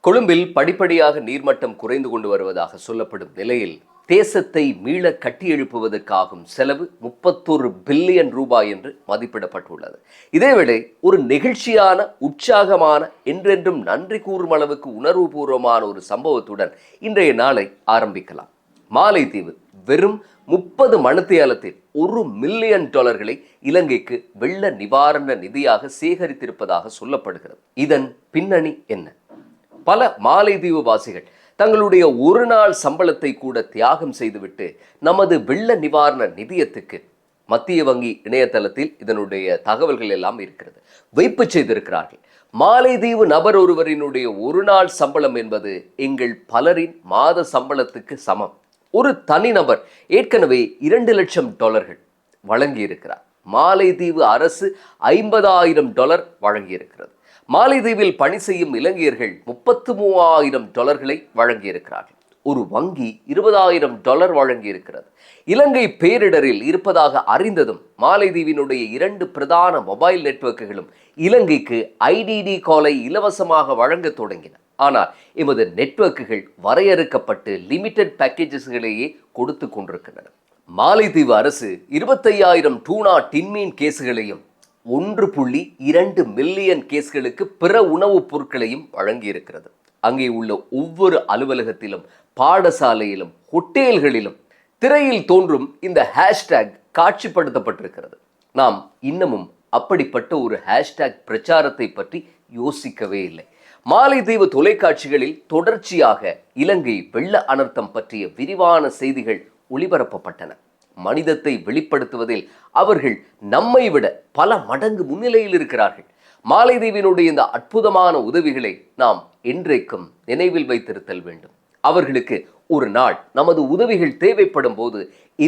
கொழும்பில் படிப்படியாக நீர்மட்டம் குறைந்து கொண்டு வருவதாக சொல்லப்படும் நிலையில் தேசத்தை மீள கட்டியெழுப்புவதற்காகும் செலவு முப்பத்தொரு பில்லியன் ரூபாய் என்று மதிப்பிடப்பட்டுள்ளது. இதேவேளை ஒரு நெகிழ்ச்சியான உற்சாகமான என்றென்றும் நன்றி கூறும் அளவுக்கு உணர்வுபூர்வமான ஒரு சம்பவத்துடன் இன்றைய நாளை ஆரம்பிக்கலாம். மாலைத்தீவு வெறும் முப்பது மணித்தியாலத்தில் ஒரு மில்லியன் டாலர்களை இலங்கைக்கு வெள்ள நிவாரண நிதியாக சேகரித்திருப்பதாக சொல்லப்படுகிறது. இதன் பின்னணி என்ன? பல மாலைதீவு வாசிகள் தங்களுடைய ஒரு நாள் சம்பளத்தை கூட தியாகம் செய்துவிட்டு நமது வெள்ள நிவாரண நிதியத்துக்கு மத்திய வங்கி இணையதளத்தில் இதனுடைய தகவல்கள் எல்லாம் இருக்கிறது. வைப்பு செய்திருக்கிறார்கள். மாலைதீவு நபர் ஒருவரினுடைய ஒரு நாள் சம்பளம் என்பது எங்கள் பலரின் மாத சம்பளத்துக்கு சமம். ஒரு தனிநபர் ஏற்கனவே இரண்டு லட்சம் டாலர்கள் வழங்கியிருக்கிறார். மாலைதீவு அரசு ஐம்பதாயிரம் டாலர் வழங்கியிருக்கிறது. மாலைதீவில் பணி செய்யும் இலங்கையர்கள் முப்பத்து மூவாயிரம் டாலர்களை வழங்கியிருக்கிறார்கள். ஒரு வங்கி இருபதாயிரம் டாலர் வழங்கியிருக்கிறது. இலங்கை பேரிடரில் இருப்பதாக அறிந்ததும் மாலைதீவினுடைய இரண்டு பிரதான மொபைல் நெட்வொர்க்குகளும் இலங்கைக்கு ஐடிடி காலை இலவசமாக வழங்க தொடங்கின. ஆனால் எமது நெட்வொர்க்குகள் வரையறுக்கப்பட்டு லிமிடெட் பேக்கேஜஸ்களையே கொடுத்து கொண்டிருக்கின்றன. மாலைதீவு அரசு இருபத்தையாயிரம் டூனா டின்மீன் கேசுகளையும் ஒன்று புள்ளி இரண்டு மில்லியன் கேஸ்களுக்கு பிற உணவுப் பொருட்களையும் வழங்கியிருக்கிறது. அங்கே உள்ள ஒவ்வொரு அலுவலகத்திலும் பாடசாலையிலும் ஹோட்டேல்களிலும் திரையில் தோன்றும் இந்த ஹேஷ்டேக் காட்சிப்படுத்தப்பட்டிருக்கிறது. நாம் இன்னமும் அப்படிப்பட்ட ஒரு ஹேஷ்டேக் பிரச்சாரத்தை பற்றி யோசிக்கவே இல்லை. மாலைதீவு தொலைக்காட்சிகளில் தொடர்ச்சியாக இலங்கை வெள்ள அனர்த்தம் பற்றிய விரிவான செய்திகள் ஒளிபரப்பப்பட்டன. மனிதத்தை வெளிப்படுத்துவதில் அவர்கள் நம்மை விட பல மடங்கு முன்னிலையில் இருக்கிறார்கள். மாலைதீவினுடைய இந்த அற்புதமான உதவிகளை நாம் என்றைக்கும் நினைவில் வைத்திருத்தல் வேண்டும். அவர்களுக்கு ஒரு நாள் நமது உதவிகள் தேவைப்படும் போது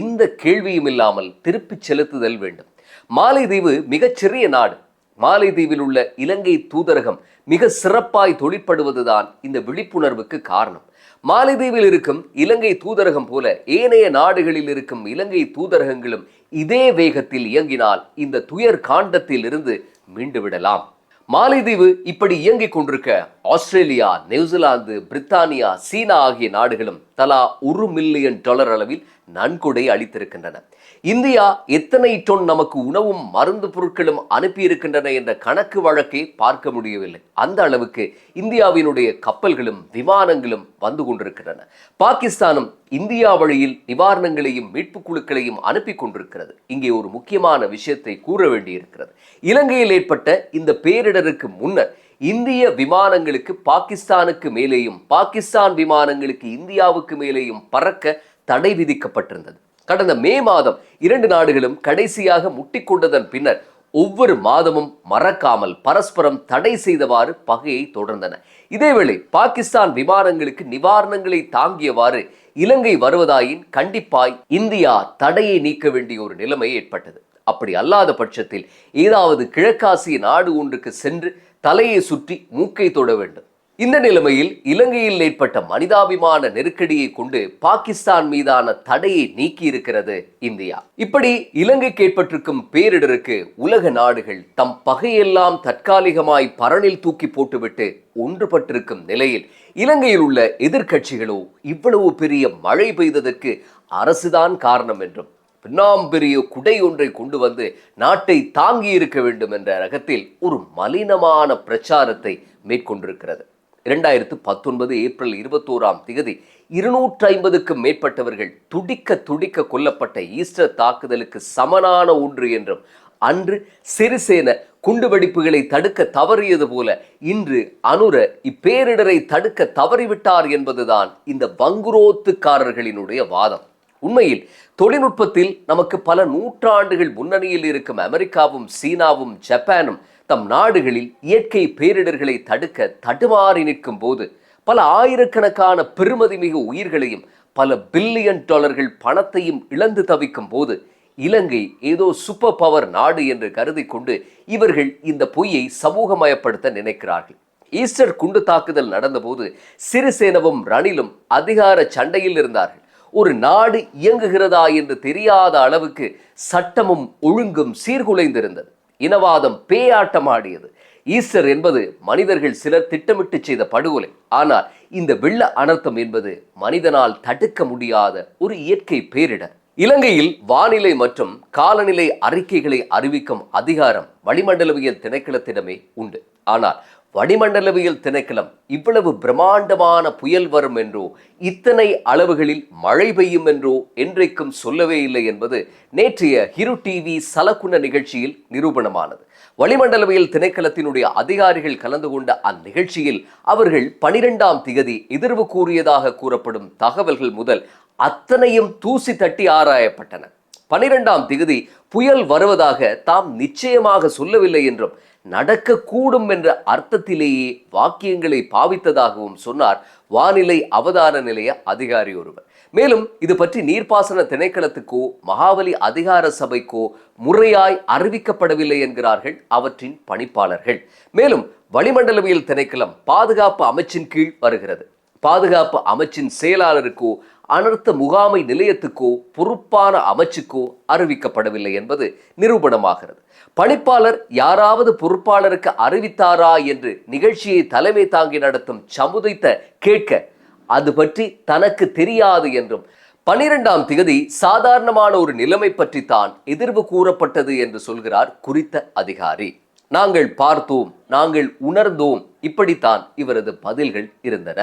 எந்த கேள்வியும் இல்லாமல் திருப்பிச் செலுத்துதல் வேண்டும். மாலைதீவு மிகச்சிறிய நாடு. மாலைதீவில் உள்ள இலங்கை தூதரகம் மிக சிறப்பாய் தொழிற்படுவதுதான் இந்த விழிப்புணர்வுக்கு காரணம். மாலைதீவில் இருக்கும் இலங்கை தூதரகம் போல ஏனைய நாடுகளில் இருக்கும் இலங்கை தூதரகங்களும் இதே வேகத்தில் இயங்கினால் இந்த துயர் காண்டத்தில் இருந்து மீண்டு விடலாம் மாலைதீவு இப்படி இயங்கிக் கொண்டிருக்க ஆஸ்திரேலியா நியூசிலாந்து பிரித்தானியா சீனா ஆகிய நாடுகளும் தலா ஒரு மில்லியன் டாலர் அளவில் நன்கொடை அளித்திருக்கின்றன. இந்தியா எத்தனை டொன் நமக்கு உணவும் மருந்து பொருட்களும் அனுப்பியிருக்கின்றன என்ற கணக்கு வழக்கை பார்க்க முடியவில்லை. அந்த அளவுக்கு இந்தியாவினுடைய கப்பல்களும் விமானங்களும் வந்து கொண்டிருக்கின்றன. பாகிஸ்தானும் இந்தியா வழியில் நிவாரணங்களையும் மீட்புக் குழுக்களையும் அனுப்பி கொண்டிருக்கிறது. இங்கே ஒரு முக்கியமான விஷயத்தை கூற வேண்டியிருக்கிறது. இலங்கையில் ஏற்பட்ட இந்த பேரிடருக்கு முன்னர் இந்திய விமானங்களுக்கு பாகிஸ்தானுக்கு மேலேயும் பாகிஸ்தான் விமானங்களுக்கு இந்தியாவுக்கு மேலேயும் பறக்க தடை விதிக்கப்பட்டிருந்தது. கடந்த மே மாதம் இரண்டு நாடுகளும் கடைசியாக முட்டிக்கொண்டதன் பின்னர் ஒவ்வொரு மாதமும் மறக்காமல் பரஸ்பரம் தடை செய்தவாறு பகையை தொடர்ந்தன. இதேவேளை பாகிஸ்தான் விமானங்களுக்கு நிவாரணங்களை தாங்கியவாறு இலங்கை வருவதாயின் கண்டிப்பாய் இந்தியா தடையை நீக்க வேண்டிய ஒரு நிலைமை ஏற்பட்டது. அப்படி அல்லாத பட்சத்தில் ஏதாவது கிழக்காசிய நாடு ஒன்றுக்கு சென்று தலையை சுற்றி மூக்கை தொட வேண்டும். இந்த நிலைமையில் இலங்கையில் ஏற்பட்ட மனிதாபிமான நெருக்கடியை கொண்டு பாகிஸ்தான் மீதான தடையை நீக்கி இருக்கிறது இந்தியா. இப்படி இலங்கைக்கு ஏற்பட்டிருக்கும் பேரிடருக்கு உலக நாடுகள் தம் பகையெல்லாம் தற்காலிகமாய் பரணில் தூக்கி போட்டுவிட்டு ஒன்றுபட்டிருக்கும் நிலையில் இலங்கையில் உள்ள எதிர்க்கட்சிகளோ இவ்வளவு பெரிய மழை பெய்ததற்கு அரசுதான் காரணம் என்றும் பின்னாம் பெரிய குடை ஒன்றை கொண்டு வந்து நாட்டை தாங்கி இருக்க வேண்டும் என்ற ரகத்தில் ஒரு மலினமான பிரச்சாரத்தை மேற்கொண்டிருக்கிறது. இரண்டாயிரத்து பத்தொன்பது ஏப்ரல் இருபத்தோராம் திகதி இருநூற்றி ஐம்பதுக்கு மேற்பட்டவர்கள் துடிக்க துடிக்க கொல்லப்பட்ட ஈஸ்டர் தாக்குதலுக்கு சமனான ஒன்று என்றும் அன்று சிறிசேன குண்டுவெடிப்புகளை தடுக்க தவறியது போல இன்று அனுர இப்பேரிடரை தடுக்க தவறிவிட்டார் என்பதுதான் இந்த வங்குரோத்துக்காரர்களினுடைய வாதம். உண்மையில் தொழில்நுட்பத்தில் நமக்கு பல நூற்றாண்டுகள் முன்னணியில் இருக்கும் அமெரிக்காவும் சீனாவும் ஜப்பானும் தம் நாடுகளில் இயற்கை பேரிடர்களை தடுக்க தடுமாறி நிற்கும் போது பல ஆயிரக்கணக்கான பெருமதிமிகு உயிர்களையும் பல பில்லியன் டாலர்கள் பணத்தையும் இழந்து தவிக்கும் போது இலங்கை ஏதோ சூப்பர் பவர் நாடு என்று கருதி கொண்டு இவர்கள் இந்த பொய்யை சமூகமயப்படுத்த நினைக்கிறார்கள். ஈஸ்டர் குண்டு தாக்குதல் நடந்தபோது சிறிசேனவும் ரணிலும் அதிகார சண்டையில் இருந்தார்கள். ஒரு நாடு இயங்குகிறதா என்று தெரியாத அளவுக்கு சட்டமும் ஒழுங்கும் சீர்குலைந்திருந்தது. இனவாதம் பேயாட்டம் ஆடியது ஈஸ்டர் என்பது மனிதர்கள் சிலர் திட்டமிட்டு செய்த படுகொலை. ஆனால் இந்த வெள்ள அனர்த்தம் என்பது மனிதனால் தடுக்க முடியாத ஒரு இயற்கை பேரிடர் இலங்கையில் வானிலை மற்றும் காலநிலை அறிக்கைகளை அறிவிக்கும் அதிகாரம் வளிமண்டலவியல் திணைக்களத்திடமே உண்டு. ஆனால் வளிமண்டலவியல் திணைக்களம் இவ்வளவு பிரம்மாண்டமான புயல் வரும் என்றோ இத்தனை அளவுகளில் மழை பெய்யும் என்றோ என்றைக்கும் சொல்லவே இல்லை என்பது நேற்றைய ஹிரு டிவி சலக்குண நிகழ்ச்சியில் நிரூபணமானது. வளிமண்டலவியல் திணைக்களத்தினுடைய அதிகாரிகள் கலந்து கொண்ட அந்நிகழ்ச்சியில் அவர்கள் பனிரெண்டாம் திகதி எதிர்வு கூறியதாக கூறப்படும் தகவல்கள் முதல் அத்தனையும் தூசி தட்டி ஆராயப்பட்டன. பனிரெண்டாம் திகதி புயல் வருவதாக தாம் நிச்சயமாக சொல்லவில்லை என்றும் நடக்கக்கூடும் என்ற அர்த்தத்திலேயே வாக்கியங்களை பாவித்ததாகவும் சொன்னார் வானிலை அவதார நிலைய அதிகாரி ஒருவர். மேலும் இது பற்றி நீர்ப்பாசன திணைக்களத்துக்கோ மகாவலி அதிகார சபைக்கோ முறையாய் அறிவிக்கப்படவில்லை என்கிறார்கள் அவற்றின் பணிப்பாளர்கள். மேலும் வளிமண்டலவியல் திணைக்களம் பாதுகாப்பு அமைச்சின் கீழ் வருகிறது. பாதுகாப்பு அமைச்சின் செயலாளருக்கோ அனர்த்த முகாமை நிலையத்துக்கோ பொறுப்பான அமைச்சுக்கோ அறிவிக்கப்படவில்லை என்பது நிரூபணமாகிறது. பணிப்பாளர் யாராவது பொறுப்பாளருக்கு அறிவித்தாரா என்று நிகழ்ச்சியை தலைமை தாங்கி நடத்தும் சமுதைத்த கேட்க அது பற்றி தனக்கு தெரியாது என்றும் பனிரெண்டாம் திகதி சாதாரணமான ஒரு நிலைமை பற்றி தான் எதிர்வு கூறப்பட்டது என்று சொல்கிறார் குறித்த அதிகாரி. நாங்கள் பார்த்தோம் நாங்கள் உணர்ந்தோம் இப்படித்தான் இவரது பதில்கள் இருந்தன.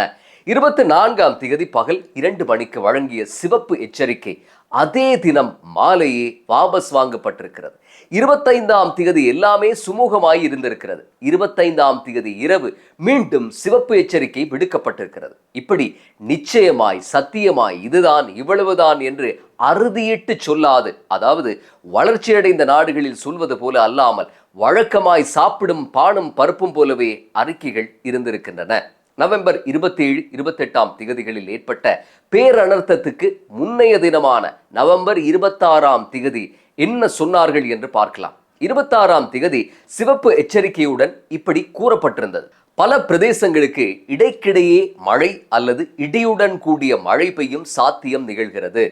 இருபத்தி நான்காம் திகதி பகல் இரண்டு மணிக்கு வழங்கிய சிவப்பு எச்சரிக்கை அதே தினம் மாலையே வாபஸ் வாங்கப்பட்டிருக்கிறது. இருபத்தைந்தாம் திகதி எல்லாமே சுமூகமாய் இருந்திருக்கிறது. இருபத்தைந்தாம் திகதி இரவு மீண்டும் சிவப்பு எச்சரிக்கை விடுக்கப்பட்டிருக்கிறது. இப்படி நிச்சயமாய் சத்தியமாய் இதுதான் இவ்வளவுதான் என்று அறுதியிட்டு சொல்லாது. அதாவது வளர்ச்சியடைந்த நாடுகளில் சொல்வது போல அல்லாமல் வழக்கமாய் சாப்பிடும் பானும் பருப்பும் போலவே அறிக்கைகள் இருந்திருக்கின்றன. நவம்பர் இருபத்தி ஏழு இருபத்தெட்டாம் திகதிகளில் ஏற்பட்ட பேரனர்த்தத்துக்கு முன்னைய தினமான நவம்பர் இருபத்தாறாம் திகதி என்ன சொன்னார்கள் என்று பார்க்கலாம். இருபத்தாறாம் திகதி சிவப்பு எச்சரிக்கையுடன் இப்படி கூறப்பட்டிருந்தது. பல பிரதேசங்களுக்கு இடைக்கிடையே மழை அல்லது இடியுடன் கூடிய மழை பெய்யும் சாத்தியம் நிகழ்கிறது.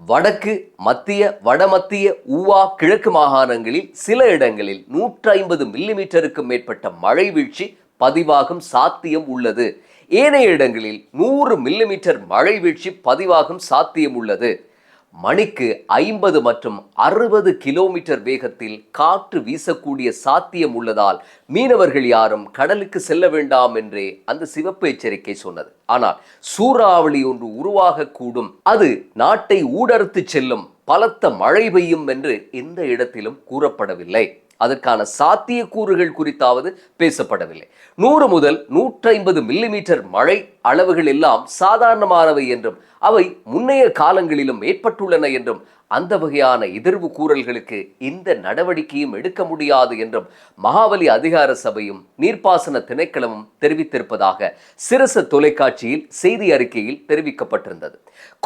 வடக்கு மத்திய வடமத்திய ஊவா கிழக்கு மாகாணங்களில் சில இடங்களில் நூற்றி ஐம்பது மில்லிமீட்டருக்கும் மேற்பட்ட மழை வீழ்ச்சி பதிவாகும் சாத்தியம் உள்ளது. ஏனைய இடங்களில் நூறு மில்லிமீட்டர் மழை வீழ்ச்சி பதிவாகும் சாத்தியம் உள்ளது. மணிக்கு ஐம்பது மற்றும் அறுபது கிலோமீட்டர் வேகத்தில் காற்று வீசக்கூடிய சாத்தியம் உள்ளதால் மீனவர்கள் யாரும் கடலுக்கு செல்ல வேண்டாம் என்றே அந்த சிவப்பு எச்சரிக்கை சொன்னது. ஆனால் சூறாவளி ஒன்று உருவாகக்கூடும். அது நாட்டை ஊடறுத்து செல்லும் பலத்த மழை பெய்யும் என்று எந்த இடத்திலும் கூறப்படவில்லை. அதற்கான சாத்தியக்கூறுகள் குறித்தாவது பேசப்படவில்லை. நூறு முதல் நூற்றைம்பது மில்லிமீட்டர் மழை அளவுகள் எல்லாம் சாதாரணமானவை என்றும் அவை முன்னைய காலங்களிலும் ஏற்பட்டுள்ளன என்றும் அந்த வகையான எதிர்வு கூறல்களுக்கு இந்த நடவடிக்கையும் எடுக்க முடியாது என்றும் மகாவலி அதிகார சபையும் நீர்ப்பாசன திணைக்களமும் தெரிவித்திருப்பதாக சிரச தொலைக்காட்சியில் செய்தி அறிக்கையில் தெரிவிக்கப்பட்டிருந்தது.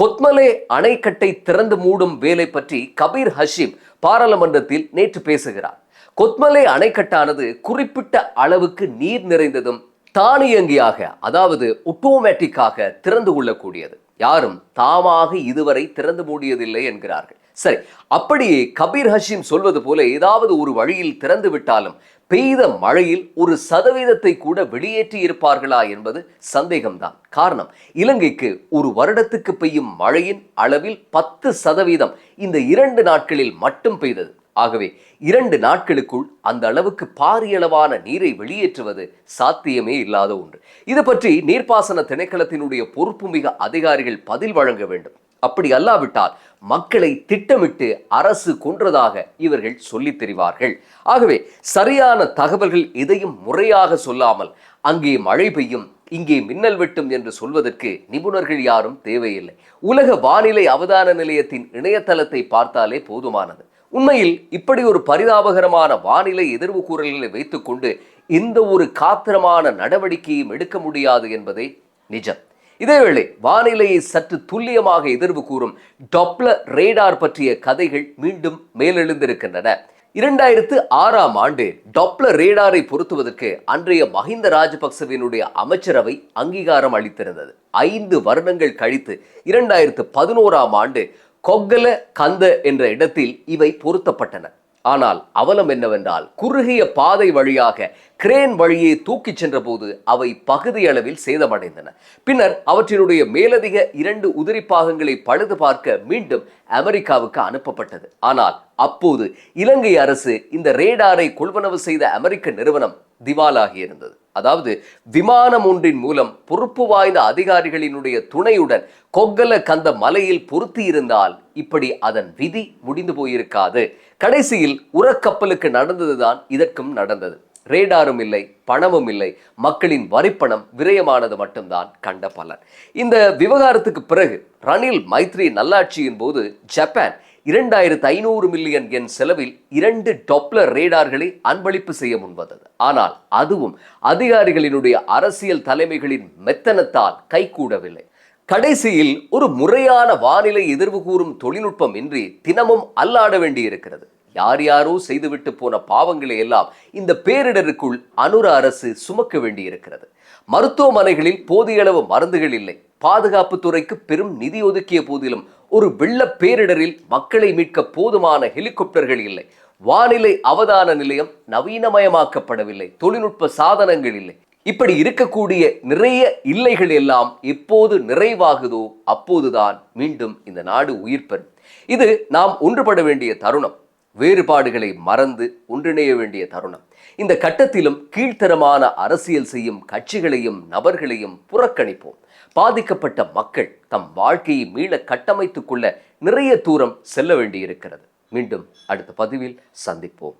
கொத்மலே அணைக்கட்டை திறந்து மூடும் வேலை பற்றி கபீர் ஹஷீம் பாராளுமன்றத்தில் நேற்று பேசுகிறார். கொத்மலை அணைக்கட்டானது குறிப்பிட்ட அளவுக்கு நீர் நிறைந்ததும் தானியங்கியாக அதாவது ஒட்டோமேட்டிக்காக திறந்து கொள்ளக்கூடியது. யாரும் தாமாக இதுவரை திறந்து மூடியதில்லை என்கிறார்கள். சரி அப்படியே கபீர் ஹஷீம் சொல்வது போல ஏதாவது ஒரு வழியில் திறந்து விட்டாலும் பெய்த மழையில் ஒரு சதவீதத்தை கூட வெளியேற்றி இருப்பார்களா என்பது சந்தேகம்தான். காரணம் இலங்கைக்கு ஒரு வருடத்துக்கு பெய்யும் மழையின் அளவில் பத்து சதவீதம் இந்த இரண்டு நாட்களில் மட்டும் பெய்தது. ஆகவே இரண்டு நாட்களுக்குள் அந்த அளவுக்கு பாரியளவான நீரை வெளியேற்றுவது சாத்தியமே இல்லாத ஒன்று. இது பற்றி நீர்ப்பாசன திணைக்களத்தினுடைய பொறுப்புமிக அதிகாரிகள் பதில் வழங்க வேண்டும். அப்படி அல்லாவிட்டால் மக்களை திட்டமிட்டு அரசு கொன்றதாக இவர்கள் சொல்லித் தெரிவார்கள். ஆகவே சரியான தகவல்கள் எதையும் முறையாக சொல்லாமல் அங்கே மழை பெய்யும் இங்கே மின்னல் வெட்டும் என்று சொல்வதற்கு நிபுணர்கள் யாரும் தேவையில்லை. உலக வானிலை அவதான நிலையத்தின் இணையதளத்தை பார்த்தாலே போதுமானது. உண்மையில் இப்படி ஒரு பரிதாபகரமான வானிலை எதிர்வு கூறல்களை வைத்துக்கொண்டு இந்த ஒரு காத்திரமான நடவடிக்கையும் எடுக்க முடியாது என்பதே நிஜம். இதேவேளை வானிலையை சற்று துல்லியமாக எதிர்வு கூறும் டொப்ளர் ரேடார் பற்றிய கதைகள் மீண்டும் மேலெழுந்திருக்கின்றன. இரண்டாயிரத்து ஆறாம் ஆண்டு டொப்ளர் ரேடாரை பொருத்துவதற்கு அன்றைய மஹிந்த ராஜபக்சவினுடைய அமைச்சரவை அங்கீகாரம் அளித்திருந்தது. ஐந்து வருடங்கள் கழித்து இரண்டாயிரத்து பதினோராம் ஆண்டு கொக்கல கந்த என்ற இடத்தில் இவை பொருத்தப்பட்டன. ஆனால் அவலம் என்னவென்றால் குறுகிய பாதை வழியாக கிரேன் வழியே தூக்கிச் சென்றபோது அவை பகுதி அளவில் சேதமடைந்தன. பின்னர் அவற்றினுடைய மேலதிக இரண்டு உதிரி பாகங்களை பழுது பார்க்க மீண்டும் அமெரிக்காவுக்கு அனுப்பப்பட்டது. ஆனால் அப்போது இலங்கை அரசு இந்த ரேடாரை கொள்வனவு செய்த அமெரிக்க நிறுவனம் திவாலாகி இருந்தது. அதாவது விமானம் ஒன்றின் மூலம் பொறுப்பு வாய்ந்த அதிகாரிகளினுடைய துணையுடன் கொக்கல கந்த மலையில் பொருத்தி இருந்தால் இப்படி அதன் விதி முடிந்து போயிருக்காது. கடைசியில் உரக்கப்பலுக்கு நடந்ததுதான் இதற்கும் நடந்தது. ரேடாரும் இல்லை பணமும் இல்லை. மக்களின் வரிப்பணம் விரயமானது மட்டும்தான் கண்ட பலன். இந்த விவகாரத்துக்கு பிறகு ரணில் மைத்ரி நல்லாட்சியின் போது ஜப்பான் இரண்டாயிரத்து ஐநூறு மில்லியன் என் செலவில் இரண்டு டொப்ளர் ரேடார்களை அன்பளிப்பு செய்ய முன்வந்தது. ஆனால் அதுவும் அதிகாரிகளினுடைய அரசியல் தலைமைகளின் மெத்தனத்தால் கைகூடவில்லை. கடைசியில் ஒரு முறையான வானிலை எதிர்வு கூறும் தொழில்நுட்பம் இன்றி தினமும் அல்லாட வேண்டியிருக்கிறது. யார் யாரோ செய்துவிட்டு போன பாவங்களை எல்லாம் இந்த பேரிடருக்குள் அனுர அரசு சுமக்க வேண்டியிருக்கிறது. மருத்துவமனைகளில் போதிய அளவு மருந்துகள் இல்லை. பாதுகாப்பு துறைக்கு பெரும் நிதி ஒதுக்கிய போதிலும் ஒரு வெள்ள பேரிடரில் மக்களை மீட்க போதுமான ஹெலிகாப்டர்கள் இல்லை. வானிலை அவதான நிலையம் நவீனமயமாக்கப்படவில்லை. தொழில்நுட்ப சாதனங்கள் இல்லை. இப்படி இருக்கக்கூடிய நிறைய இல்லைகள் எல்லாம் எப்போது நிறைவாகுதோ அப்போதுதான் மீண்டும் இந்த நாடு உயிர் பெறும். இது நாம் ஒன்றுபட வேண்டிய தருணம். வேறுபாடுகளை மறந்து ஒன்றிணைய வேண்டிய தருணம். இந்த கட்டத்திலும் கீழ்த்தரமான அரசியல் செய்யும் கட்சிகளையும் நபர்களையும் புறக்கணிப்போம். பாதிக்கப்பட்ட மக்கள் தம் வாழ்க்கையை மீள கட்டமைத்துக் கொள்ள நிறைய தூரம் செல்ல வேண்டியிருக்கிறது. மீண்டும் அடுத்த பதிவில் சந்திப்போம்.